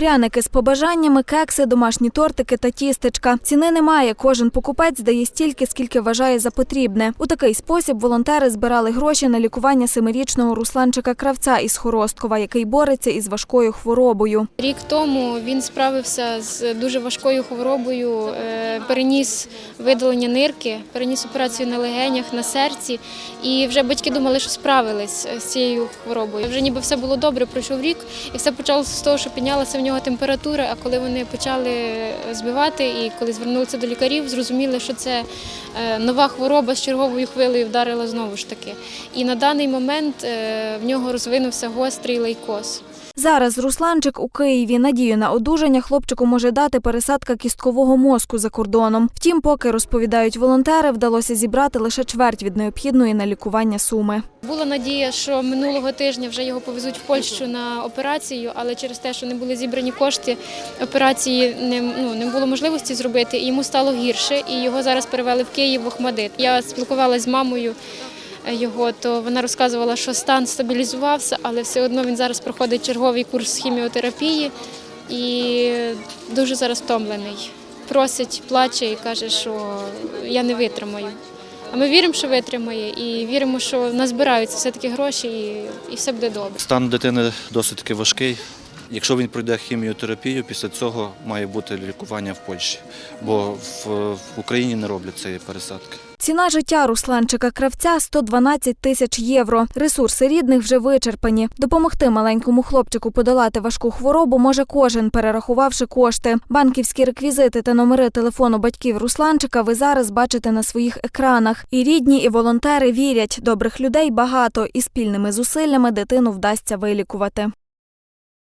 Пряники з побажаннями, кекси, домашні тортики та тістечка. Ціни немає. Кожен покупець дає стільки, скільки вважає за потрібне. У такий спосіб волонтери збирали гроші на лікування семирічного Русланчика Кравця із Хоросткова, який бореться із важкою хворобою. Рік тому він справився з дуже важкою хворобою, е, переніс видалення нирки, переніс операцію на легенях, на серці. І вже батьки думали, що справились з цією хворобою. Вже ніби все було добре, пройшов рік, і все почалося з того, що піднялася в нього температура. А коли вони почали збивати і коли звернулися до лікарів, зрозуміли, що це е, нова хвороба з черговою хвилею вдарила знову ж таки. І на даний момент е, в нього розвинувся гострий лейкоз. Зараз Русланчик у Києві. Надію на одужання хлопчику може дати пересадка кісткового мозку за кордоном. Втім, поки розповідають волонтери, вдалося зібрати лише чверть від необхідної на лікування суми. Була надія, що минулого тижня вже його повезуть в Польщу на операцію, але через те, що не були зібрані кошти, операції не, ну, не було можливості зробити, і йому стало гірше, і його зараз перевели в Київ в Охмадит. Я спілкувалася з мамою його, то вона розказувала, що стан стабілізувався, але все одно він зараз проходить черговий курс хіміотерапії і дуже зараз втомлений. Просить, плаче і каже, що я не витримаю. А ми віримо, що витримає, і віримо, що назбираються все-таки гроші, і, і все буде добре. Стан дитини досить таки важкий. Якщо він пройде хіміотерапію, після цього має бути лікування в Польщі, бо в Україні не роблять цієї пересадки. Ціна життя Русланчика Кравця 112 тисяч євро. Ресурси рідних вже вичерпані. Допомогти маленькому хлопчику подолати важку хворобу може кожен, перерахувавши кошти. Банківські реквізити та номери телефону батьків Русланчика ви зараз бачите на своїх екранах. І рідні, і волонтери вірять, добрих людей багато, і спільними зусиллями дитину вдасться вилікувати.